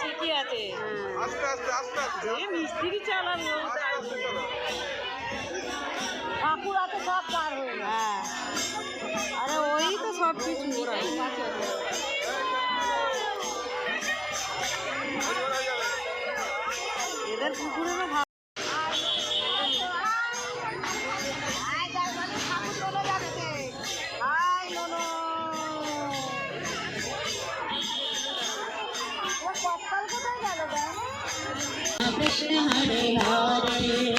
ঠিকই আছে। এই মিস্ত্রি চালানো ঠাকুর আছে সব পার হয়ে হ্যাঁ। আরে ওই তো সব কিছু। ওরা এদের পুকুরে कृष्ण हरे हरे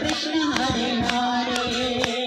कृष्ण हरे हरे